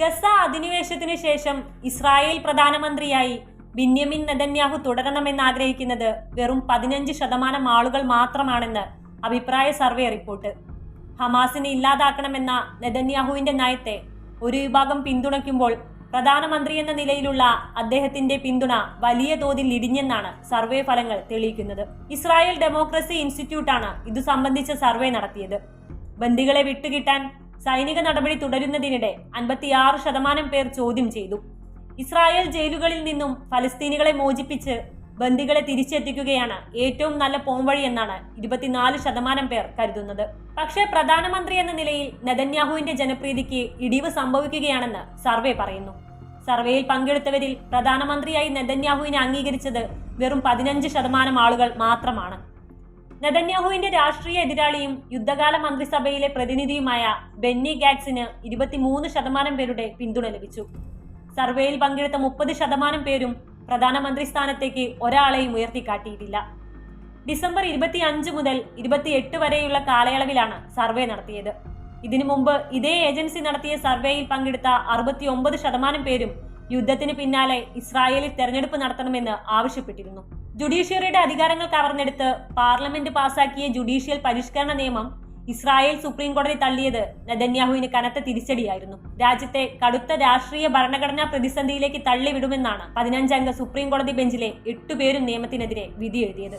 Gaza അധിനിവേശത്തിനു ശേഷം Israel പ്രധാനമന്ത്രിയായി Binyamin Netanyahu തുടരണമെന്ന് ആഗ്രഹിക്കുന്നത് വെറും പതിനഞ്ച് ശതമാനം ആളുകൾ മാത്രമാണെന്ന് അഭിപ്രായ സർവേ റിപ്പോർട്ട്. ഹമാസിനെ ഇല്ലാതാക്കണമെന്ന നെതന്യാഹുവിന്റെ നയത്തെ ഒരു വിഭാഗം പിന്തുണയ്ക്കുമ്പോൾ പ്രധാനമന്ത്രി എന്ന നിലയിലുള്ള അദ്ദേഹത്തിന്റെ പിന്തുണ വലിയ തോതിൽ ഇടിഞ്ഞെന്നാണ് സർവേ ഫലങ്ങൾ തെളിയിക്കുന്നത്. ഇസ്രായേൽ ഡെമോക്രസി ഇൻസ്റ്റിറ്റ്യൂട്ടാണ് ഇതു സംബന്ധിച്ച സർവേ നടത്തിയത്. ബന്ദികളെ വിട്ടുകിട്ടാൻ സൈനിക നടപടി തുടരുന്നതിനിടെ അൻപത്തിയാറ് ശതമാനം പേർ ചോദ്യം ചെയ്തു. ഇസ്രായേൽ ജയിലുകളിൽ നിന്നും ഫലസ്തീനികളെ മോചിപ്പിച്ച് ബന്ദികളെ തിരിച്ചെത്തിക്കുകയാണ് ഏറ്റവും നല്ല പോംവഴി എന്നാണ് ഇരുപത്തിനാല് ശതമാനം പേർ കരുതുന്നത്. പക്ഷേ പ്രധാനമന്ത്രി എന്ന നിലയിൽ നെതന്യാഹുവിന്റെ ജനപ്രീതിക്ക് ഇടിവ് സംഭവിക്കുകയാണെന്ന് സർവേ പറയുന്നു. സർവേയിൽ പങ്കെടുത്തവരിൽ പ്രധാനമന്ത്രിയായി നെതന്യാഹുവിനെ അംഗീകരിച്ചത് വെറും പതിനഞ്ച് ശതമാനം ആളുകൾ മാത്രമാണ്. നെതന്യാഹുവിന്റെ രാഷ്ട്രീയ എതിരാളിയും യുദ്ധകാല മന്ത്രിസഭയിലെ പ്രതിനിധിയുമായ ബെന്നി ഗാറ്റ്സിന് ഇരുപത്തിമൂന്ന് ശതമാനം പേരുടെ പിന്തുണ ലഭിച്ചു. സർവേയിൽ പങ്കെടുത്ത മുപ്പത് ശതമാനം പേരും പ്രധാനമന്ത്രി സ്ഥാനത്തേക്ക് ഒരാളെയും ഉയർത്തിക്കാട്ടിയിട്ടില്ല. ഡിസംബർ ഇരുപത്തി അഞ്ച് മുതൽ ഇരുപത്തിയെട്ട് വരെയുള്ള കാലയളവിലാണ് സർവേ നടത്തിയത്. ഇതിനു മുമ്പ് ഇതേ ഏജൻസി നടത്തിയ സർവേയിൽ പങ്കെടുത്ത അറുപത്തി ഒമ്പത് ശതമാനം പേരും യുദ്ധത്തിന് പിന്നാലെ ഇസ്രായേലിൽ തെരഞ്ഞെടുപ്പ് നടത്തണമെന്ന് ആവശ്യപ്പെട്ടിരുന്നു. ജുഡീഷ്യറിയുടെ അധികാരങ്ങൾ കവർന്നെടുത്ത് പാർലമെന്റ് പാസാക്കിയ ജുഡീഷ്യൽ പരിഷ്കരണ നിയമം ഇസ്രായേൽ സുപ്രീം കോടതി തള്ളിയത് നെതന്യാഹുവിന് കനത്ത തിരിച്ചടിയായിരുന്നു. രാജ്യത്തെ കടുത്ത രാഷ്ട്രീയ ഭരണഘടനാ പ്രതിസന്ധിയിലേക്ക് തള്ളിവിടുമെന്നാണ് പതിനഞ്ചംഗ സുപ്രീം കോടതി ബെഞ്ചിലെ എട്ടുപേരും നിയമത്തിനെതിരെ വിധി എഴുതിയത്